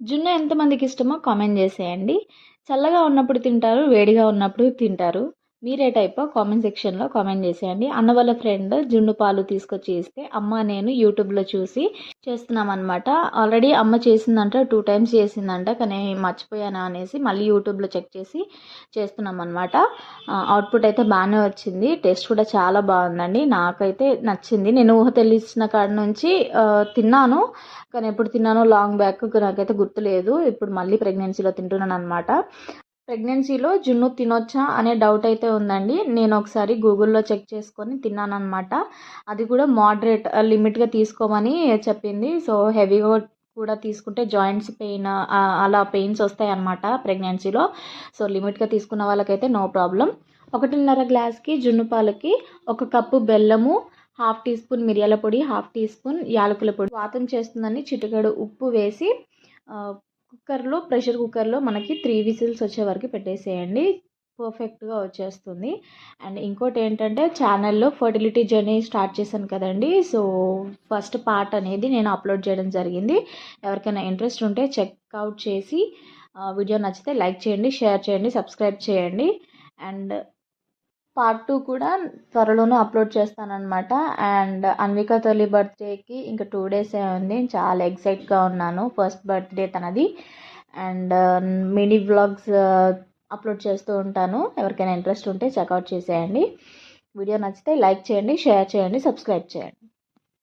జున్ను ఎంతమందికి ఇష్టమో కామెంట్ చేసేయండి. చల్లగా ఉన్నప్పుడు తింటారు వేడిగా ఉన్నప్పుడు తింటారు. మీరే టైప్ కామెంట్ సెక్షన్లో కామెంట్ చేసేయండి. అన్న వాళ్ళ ఫ్రెండ్ జున్ను పాలు తీసుకొచ్చి ఇస్తే అమ్మ నేను యూట్యూబ్లో చూసి చేస్తున్నాం అనమాట ఆల్రెడీ అమ్మ చేసిందంట టూ టైమ్స్ చేసిందంట కానీ మర్చిపోయాను అనేసి మళ్ళీ యూట్యూబ్లో చెక్ చేసి చేస్తున్నాం అనమాట అవుట్పుట్ అయితే బాగానే వచ్చింది. టేస్ట్ కూడా చాలా బాగుందండి. నాకైతే నచ్చింది. నేను ఊహ తెలిసిన కాడ నుంచి తిన్నాను. కానీ ఎప్పుడు తిన్నానో లాంగ్ బ్యాక్ నాకైతే గుర్తులేదు. ఇప్పుడు మళ్ళీ ప్రెగ్నెన్సీలో తింటున్నాను అనమాట ప్రెగ్నెన్సీలో జున్ను తినొచ్చా అనే డౌట్ అయితే ఉందండి. నేను ఒకసారి గూగుల్లో చెక్ చేసుకొని తిన్నాను అనమాట అది కూడా మోడరేట్ లిమిట్గా తీసుకోమని చెప్పింది. సో హెవీగా కూడా తీసుకుంటే జాయింట్స్ పెయిన్ అలా పెయిన్స్ వస్తాయి అన్నమాట ప్రెగ్నెన్సీలో. సో లిమిట్గా తీసుకున్న వాళ్ళకైతే నో ప్రాబ్లం. ఒకటిన్నర గ్లాస్కి జున్ను పాలకి ఒక కప్పు బెల్లము హాఫ్ టీ స్పూన్ మిరియాల పొడి హాఫ్ టీ స్పూన్ యాలకుల పొడి. వాతం చేస్తుందని చిటికెడు ఉప్పు వేసి కుక్కర్లో ప్రెషర్ కుక్కర్లో మనకి త్రీ విజిల్స్ వచ్చే వరకు పెట్టేసేయండి. పర్ఫెక్ట్గా వచ్చేస్తుంది. అండ్ ఇంకోటి ఏంటంటే ఛానల్లో ఫర్టిలిటీ జర్నీ స్టార్ట్ చేశాను కదండి. సో ఫస్ట్ పార్ట్ అనేది నేను అప్లోడ్ చేయడం జరిగింది. ఎవరికైనా ఇంట్రెస్ట్ ఉంటే చెక్అవుట్ చేసి వీడియో నచ్చితే లైక్ చేయండి షేర్ చేయండి సబ్స్క్రైబ్ చేయండి. అండ్ పార్ట్ టూ కూడా త్వరలోనే అప్లోడ్ చేస్తానన్నమాట. అండ్ అన్విక తొలి బర్త్డేకి ఇంకా టూ డేసే ఉంది. చాలా ఎక్సైట్గా ఉన్నాను. ఫస్ట్ బర్త్డే తనది. అండ్ మినీ వ్లాగ్స్ అప్లోడ్ చేస్తూ ఉంటాను. ఎవరికైనా ఇంట్రెస్ట్ ఉంటే చెక్అవుట్ చేసేయండి. వీడియో నచ్చితే లైక్ చేయండి షేర్ చేయండి సబ్స్క్రైబ్ చేయండి.